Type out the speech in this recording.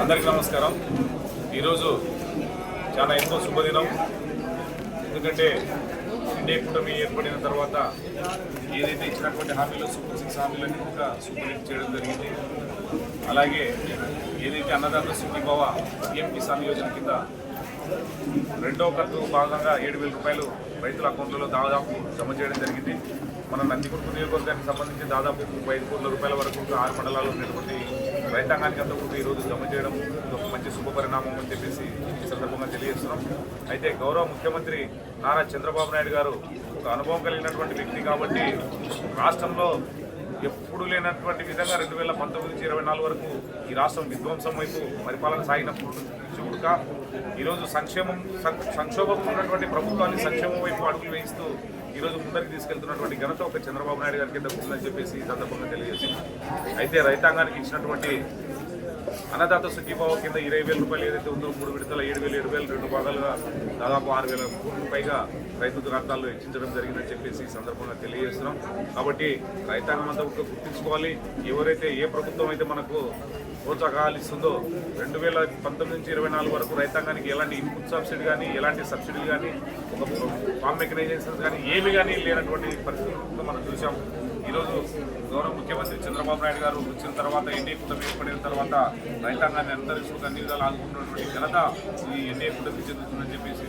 అందరికీ నమస్కారం. ఈరోజు చాలా ఎంతో శుభదినం. ఎందుకంటే ఇండియా కూటమి ఏర్పడిన తర్వాత ఏదైతే ఇచ్చినటువంటి హామీలు సూపర్ సిక్స్ హామీలన్నీ కూడా సూపర్ చేయడం జరిగింది. అలాగే ఏదైతే అన్నదాత సుఖీభావ పిఎం కిసాన్ యోజన కింద రెండో ఖర్చు భాగంగా ఏడు వేల రూపాయలు రైతుల అకౌంట్లలో దాదాపు జమ చేయడం జరిగింది. మన నందికొట్టు నియోజకవర్గానికి సంబంధించి దాదాపు ముప్పై ఐదు కోట్ల రూపాయల వరకు ఆరు మండలాల్లో ఉన్నటువంటి రైతాంగానికి అంతా కూడా ఈరోజు జమ చేయడం ఒక మంచి శుభ పరిణామం అని చెప్పేసి ఈ సందర్భంగా తెలియజేస్తున్నాం. అయితే గౌరవ ముఖ్యమంత్రి నారా చంద్రబాబు నాయుడు గారు ఒక అనుభవం కలిగినటువంటి వ్యక్తి కాబట్టి రాష్ట్రంలో ఎప్పుడు లేనటువంటి విధంగా రెండు వేల పంతొమ్మిది నుంచి ఇరవై నాలుగు వరకు ఈ రాష్ట్రం విధ్వంసం వైపు పరిపాలన సాగినప్పుడు చూడక ఈరోజు సంక్షేమం సం- సంక్షోభం ఉన్నటువంటి ప్రభుత్వాన్ని సంక్షేమం వైపు అడుగులు వేయిస్తూ ఈరోజు ముందరికి తీసుకెళ్తున్నటువంటి ఘనత ఒక చంద్రబాబు నాయుడు గారి కింద ఉందని చెప్పేసి సందర్భంగా తెలియజేసింది అయితే రైతాంగానికి ఇచ్చినటువంటి అన్నదాత సుఖీభావ కింద ఇరవై వేల రూపాయలు ఏదైతే ఉందో మూడు విడతల ఏడు వేలు ఏడు వేలు రెండు భాగాలుగా దాదాపు ఆరు వేల కోట్ల పైగా రైతు ఖాతాల్లో హెచ్చించడం జరిగిందని చెప్పేసి ఈ సందర్భంగా తెలియజేస్తున్నాం. కాబట్టి రైతాంగం అంతా ఒక గుర్తుంచుకోవాలి. ఎవరైతే ఏ ప్రభుత్వం అయితే మనకు ప్రోత్సాహాలు ఇస్తుందో రెండు వేల పంతొమ్మిది నుంచి ఇరవై నాలుగు వరకు రైతాంగానికి ఎలాంటి ఇన్పుట్ సబ్సిడీ కానీ ఎలాంటి సబ్సిడీలు కానీ ఒక ఫామ్ మెకనైజేషన్స్ కానీ ఏమి కానీ లేనటువంటి పరిస్థితులు మనం చూసాం ఈరోజు గౌరవ ముఖ్యమంత్రి చంద్రబాబు నాయుడు గారు వచ్చిన తర్వాత ఎన్డీఏ కూటమి ఏర్పడిన తర్వాత రైతాంగాన్ని అందరికీ కూడా అన్ని విధాలు ఆదుకుంటున్నటువంటి ఘనత ఈ ఎన్డీఏ కూటమికి చెందుతుందని చెప్పేసి